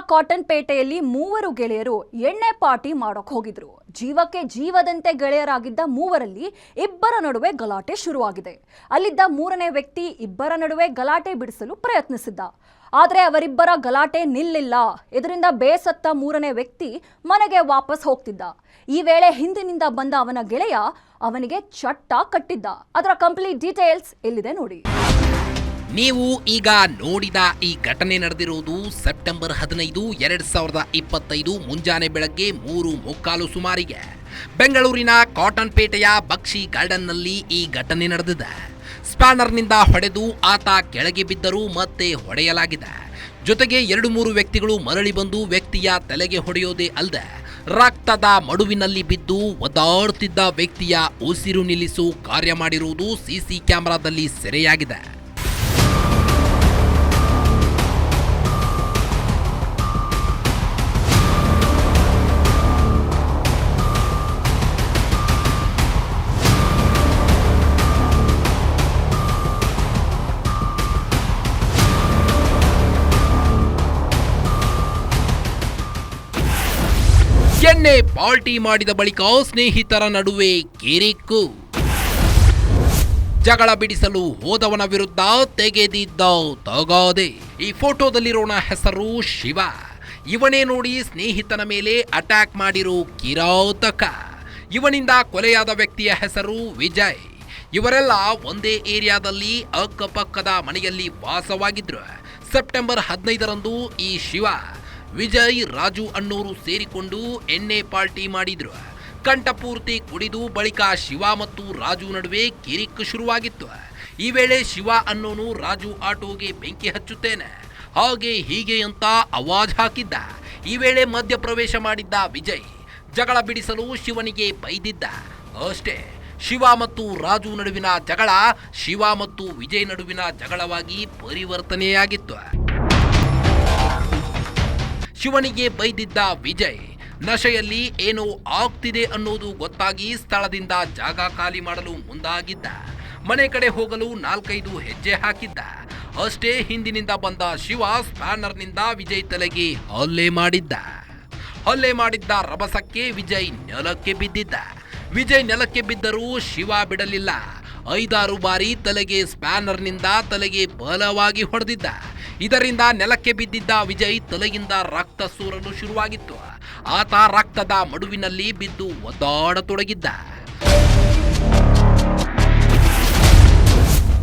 Cotton ಪೇಟೆಯಲ್ಲಿ ಮೂವರು ಗೆಳೆಯರು ಎಣ್ಣೆ ಪಾರ್ಟಿ ಮಾಡೋಕ್ ಹೋಗಿದ್ರು. ಜೀವಕ್ಕೆ ಜೀವದಂತೆ ಗೆಳೆಯರಾಗಿದ್ದ ಮೂವರಲ್ಲಿ ಇಬ್ಬರ ನಡುವೆ ಗಲಾಟೆ ಶುರುವಾಗಿದೆ. ಅಲ್ಲಿದ್ದ ಮೂರನೇ ವ್ಯಕ್ತಿ ಇಬ್ಬರ ನಡುವೆ ಗಲಾಟೆ ಬಿಡಿಸಲು ಪ್ರಯತ್ನಿಸಿದ್ದ. ಆದರೆ ಅವರಿಬ್ಬರ ಗಲಾಟೆ ನಿಲ್ಲಿಲ್ಲ. ಇದರಿಂದ ಬೇಸತ್ತ ಮೂರನೇ ವ್ಯಕ್ತಿ ಮನೆಗೆ ವಾಪಸ್ ಹೋಗ್ತಿದ್ದ. ಈ ವೇಳೆ ಹಿಂದಿನಿಂದ ಬಂದ ಅವನ ಗೆಳೆಯ ಅವನಿಗೆ ಚಟ್ಟ ಕಟ್ಟಿದ್ದ. ಅದರ ಕಂಪ್ಲೀಟ್ ಡೀಟೇಲ್ಸ್ ಎಲ್ಲಿದೆ ನೋಡಿ. ನೀವು ಈಗ ನೋಡಿದ ಈ ಘಟನೆ ನಡೆದಿರುವುದು ಸೆಪ್ಟೆಂಬರ್ ಹದಿನೈದು, ಎರಡ್ ಸಾವಿರದ ಇಪ್ಪತ್ತೈದು ಮುಂಜಾನೆ ಬೆಳಗ್ಗೆ ಮೂರು ಮುಕ್ಕಾಲು ಸುಮಾರಿಗೆ. ಬೆಂಗಳೂರಿನ ಕಾಟನ್ ಪೇಟೆಯ ಬಕ್ಷಿ ಗಾರ್ಡನ್ನಲ್ಲಿ ಈ ಘಟನೆ ನಡೆದಿದೆ. ಸ್ಪ್ಯಾನರ್ನಿಂದ ಹೊಡೆದು ಆತ ಕೆಳಗೆ ಬಿದ್ದರು ಮತ್ತೆ ಹೊಡೆಯಲಾಗಿದೆ. ಜೊತೆಗೆ ಎರಡು ಮೂರು ವ್ಯಕ್ತಿಗಳು ಮರಳಿ ಬಂದು ವ್ಯಕ್ತಿಯ ತಲೆಗೆ ಹೊಡೆಯೋದೇ ಅಲ್ಲದೆ ರಕ್ತದ ಮಡುವಿನಲ್ಲಿ ಬಿದ್ದು ಒದ್ದಾಡ್ತಿದ್ದ ವ್ಯಕ್ತಿಯ ಉಸಿರು ನಿಲ್ಲಿಸು ಕಾರ್ಯ ಮಾಡಿರುವುದು ಸಿಸಿ ಕ್ಯಾಮೆರಾದಲ್ಲಿ ಸೆರೆಯಾಗಿದೆ. ಎಣ್ಣೆ ಪಾರ್ಟಿ ಮಾಡಿದ ಬಳಿಕ ಸ್ನೇಹಿತರ ನಡುವೆ ಕಿರಿಕು. ಜಗಳ ಬಿಡಿಸಲು ಹೋದವನ ವಿರುದ್ಧ ತೆಗೆದಿದ್ದ ತಗಾದೆ. ಈ ಫೋಟೋದಲ್ಲಿರೋಣ ಹೆಸರು ಶಿವ. ಇವನೇ ನೋಡಿ ಸ್ನೇಹಿತನ ಮೇಲೆ ಅಟ್ಯಾಕ್ ಮಾಡಿರೋ ಕಿರಾತಕ. ಇವನಿಂದ ಕೊಲೆಯಾದ ವ್ಯಕ್ತಿಯ ಹೆಸರು ವಿಜಯ್. ಇವರೆಲ್ಲ ಒಂದೇ ಏರಿಯಾದಲ್ಲಿ ಅಕ್ಕಪಕ್ಕದ ಮನೆಯಲ್ಲಿ ವಾಸವಾಗಿದ್ರು. ಸೆಪ್ಟೆಂಬರ್ ಹದಿನೈದರಂದು ಈ ಶಿವ ವಿಜಯ್, ರಾಜು ಅನ್ನೋರು ಸೇರಿಕೊಂಡು ಎಣ್ಣೆ ಪಾರ್ಟಿ ಮಾಡಿದ್ರು. ಕಂಠಪೂರ್ತಿ ಕುಡಿದು ಬಳಿಕ ಶಿವ ಮತ್ತು ರಾಜು ನಡುವೆ ಕಿರಿಕ್ ಶುರುವಾಗಿತ್ತು. ಈ ವೇಳೆ ಶಿವ ಅನ್ನೋನು ರಾಜು ಆಟೋಗೆ ಬೆಂಕಿ ಹಚ್ಚುತ್ತೇನೆ. ಹಾಗೆ ಹೀಗೆ ಅಂತ ಅವಾಜ್ ಹಾಕಿದ್ದ. ಈ ವೇಳೆ ಮಧ್ಯಪ್ರವೇಶ ಮಾಡಿದ್ದ ವಿಜಯ್, ಜಗಳ ಬಿಡಿಸಲು ಶಿವನಿಗೆ ಬೈದಿದ್ದ. ಅಷ್ಟೇ, ಶಿವ ಮತ್ತು ರಾಜು ನಡುವಿನ ಜಗಳ ಶಿವ ಮತ್ತು ವಿಜಯ್ ನಡುವಿನ ಜಗಳವಾಗಿ ಪರಿವರ್ತನೆಯಾಗಿತ್ತು. ಶಿವನಿಗೆ ಬೈದಿದ್ದ ವಿಜಯ್, ನಶೆಯಲ್ಲಿ ಏನೋ ಆಗ್ತಿದೆ ಅನ್ನೋದು ಗೊತ್ತಾಗಿ ಸ್ಥಳದಿಂದ ಜಾಗ ಖಾಲಿ ಮಾಡಲು ಮುಂದಾಗಿದ್ದ. ಮನೆ ಕಡೆ ಹೋಗಲು ನಾಲ್ಕೈದು ಹೆಜ್ಜೆ ಹಾಕಿದ್ದ. ಅಷ್ಟೇ ಹಿಂದಿನಿಂದ ಬಂದ ಶಿವ ಸ್ಪ್ಯಾನರ್ನಿಂದ ವಿಜಯ್ ತಲೆಗೆ ಹಲ್ಲೆ ಮಾಡಿದ್ದ. ಹಲ್ಲೆ ಮಾಡಿದ್ದ ರಭಸಕ್ಕೆ ವಿಜಯ್ ನೆಲಕ್ಕೆ ಬಿದ್ದಿದ್ದ. ವಿಜಯ್ ನೆಲಕ್ಕೆ ಬಿದ್ದರೂ ಶಿವ ಬಿಡಲಿಲ್ಲ. ಐದಾರು ಬಾರಿ ತಲೆಗೆ ಸ್ಪ್ಯಾನರ್ನಿಂದ ತಲೆಗೆ ಬಲವಾಗಿ ಹೊಡೆದಿದ್ದ. ಇದರಿಂದ ನೆಲಕ್ಕೆ ಬಿದ್ದಿದ್ದ ವಿಜಯ್ ತಲೆಯಿಂದ ರಕ್ತ ಸೂರಲು ಶುರುವಾಗಿತ್ತು. ಆತ ರಕ್ತದ ಮಡುವಿನಲ್ಲಿ ಬಿದ್ದು ಒದ್ದಾಡತೊಡಗಿದ್ದ.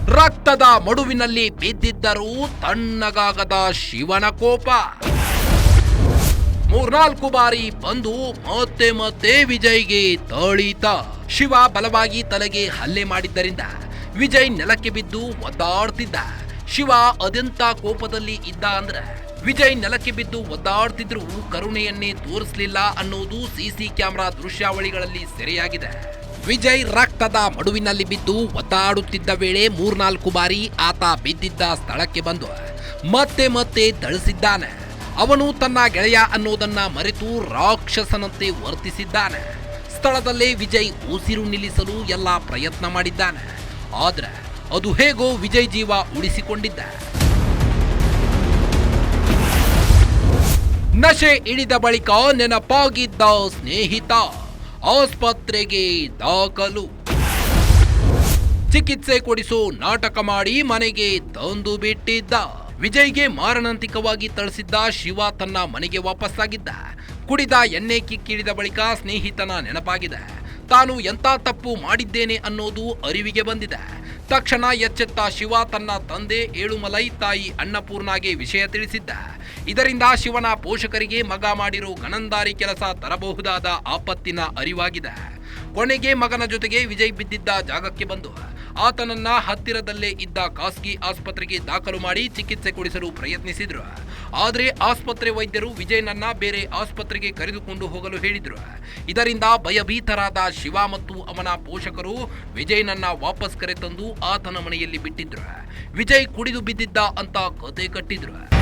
ರಕ್ತದ ಮಡುವಿನಲ್ಲಿ ಬಿದ್ದಿದ್ದರೂ ತಣ್ಣಗಾಗದ ಶಿವನ ಕೋಪ. ಮೂರ್ನಾಲ್ಕು ಬಾರಿ ಬಂದು ಮತ್ತೆ ಮತ್ತೆ ವಿಜಯ್ಗೆ ತಳಿತ. ಶಿವ ಬಲವಾಗಿ ತಲೆಗೆ ಹಲ್ಲೆ ಮಾಡಿದ್ದರಿಂದ ವಿಜಯ್ ನೆಲಕ್ಕೆ ಬಿದ್ದು ಒದ್ದಾಡ್ತಿದ್ದ. ಶಿವ ಅದೆಂತ ಕೋಪದಲ್ಲಿ ಇದ್ದ ಅಂದ್ರೆ ವಿಜಯ್ ನೆಲಕ್ಕೆ ಬಿದ್ದು ಒದ್ದಾಡ್ತಿದ್ರು ಕರುಣೆಯನ್ನೇ ತೋರಿಸಲಿಲ್ಲ ಅನ್ನೋದು ಸಿಸಿ ಕ್ಯಾಮೆರಾ ದೃಶ್ಯಾವಳಿಗಳಲ್ಲಿ ಸೆರೆಯಾಗಿದೆ. ವಿಜಯ್ ರಕ್ತದ ಮಡುವಿನಲ್ಲಿ ಬಿದ್ದು ಒದ್ದಾಡುತ್ತಿದ್ದ ವೇಳೆ ಮೂರ್ನಾಲ್ಕು ಬಾರಿ ಆತ ಬಿದ್ದಿದ್ದ ಸ್ಥಳಕ್ಕೆ ಬಂದು ಮತ್ತೆ ಮತ್ತೆ ಥಳಿಸಿದ್ದಾನೆ. ಅವನು ತನ್ನ ಗೆಳೆಯ ಅನ್ನೋದನ್ನ ಮರೆತು ರಾಕ್ಷಸನಂತೆ ವರ್ತಿಸಿದ್ದಾನೆ. ಸ್ಥಳದಲ್ಲೇ ವಿಜಯ್ ಉಸಿರು ನಿಲ್ಲಿಸಲು ಎಲ್ಲ ಪ್ರಯತ್ನ ಮಾಡಿದ್ದಾನೆ. ಆದ್ರೆ ಅದು ಹೇಗೋ ವಿಜಯ್ ಜೀವ ಉಳಿಸಿಕೊಂಡಿದ್ದ ನಶೆ ಇಳಿದ ಬಳಿಕ ನೆನಪಾಗಿದ್ದ ಸ್ನೇಹಿತ ಆಸ್ಪತ್ರೆಗೆ ದಾಖಲು. ಚಿಕಿತ್ಸೆ ಕೊಡಿಸು ನಾಟಕ ಮಾಡಿ ಮನೆಗೆ ತಂದು ಬಿಟ್ಟಿದ್ದ. ವಿಜಯ್ಗೆ ಮಾರಣಾಂತಿಕವಾಗಿ ಥಳಿಸಿದ್ದ ಶಿವ ತನ್ನ ಮನೆಗೆ ವಾಪಸ್ಸಾಗಿದ್ದ. ಕುಡಿದ ಎಣ್ಣೆ ಕಿಕ್ಕಿಳಿದ ಬಳಿಕ ಸ್ನೇಹಿತನ ನೆನಪಾಗಿದೆ. ತಾನು ಎಂಥ ತಪ್ಪು ಮಾಡಿದ್ದೇನೆ ಅನ್ನೋದು ಅರಿವಿಗೆ ಬಂದಿದೆ. ತಕ್ಷಣ ಎಚ್ಚೆತ್ತ ಶಿವ ತನ್ನ ತಂದೆ ಏಳುಮಲೈ ತಾಯಿ ಅನ್ನಪೂರ್ಣಾಗೆ ವಿಷಯ ತಿಳಿಸಿದ್ದ. ಇದರಿಂದ ಶಿವನ ಪೋಷಕರಿಗೆ ಮಗ ಮಾಡಿರೋ ಗಣಂದಾರಿ ಕೆಲಸ ತರಬಹುದಾದ ಆಪತ್ತಿನ ಅರಿವಾಗಿದೆ. ಕೊನೆಗೆ ಮಗನ ಜೊತೆಗೆ ವಿಜಯ್ ಬಿದ್ದಿದ್ದ ಜಾಗಕ್ಕೆ ಬಂದು ಆತನನ್ನ ಹತ್ತಿರದಲ್ಲೇ ಇದ್ದ ಖಾಸಗಿ ಆಸ್ಪತ್ರೆಗೆ ದಾಖಲು ಮಾಡಿ ಚಿಕಿತ್ಸೆ ಕೊಡಿಸಲು ಪ್ರಯತ್ನಿಸಿದ್ರು. ಆದರೆ ಆಸ್ಪತ್ರೆ ವೈದ್ಯರು ವಿಜಯನನ್ನ ಬೇರೆ ಆಸ್ಪತ್ರೆಗೆ ಕರೆದುಕೊಂಡು ಹೋಗಲು ಹೇಳಿದರು. ಇದರಿಂದ ಭಯಭೀತರಾದ ಶಿವ ಮತ್ತು ಅವನ ಪೋಷಕರು ವಿಜಯನನ್ನ ವಾಪಸ್ ಕರೆತಂದು ಆತನ ಮನೆಯಲ್ಲಿ ಬಿಟ್ಟಿದ್ರು. ವಿಜಯ್ ಕುಡಿದು ಬಿದ್ದಿದ್ದ ಅಂತ ಕತೆ ಕಟ್ಟಿದ್ರು.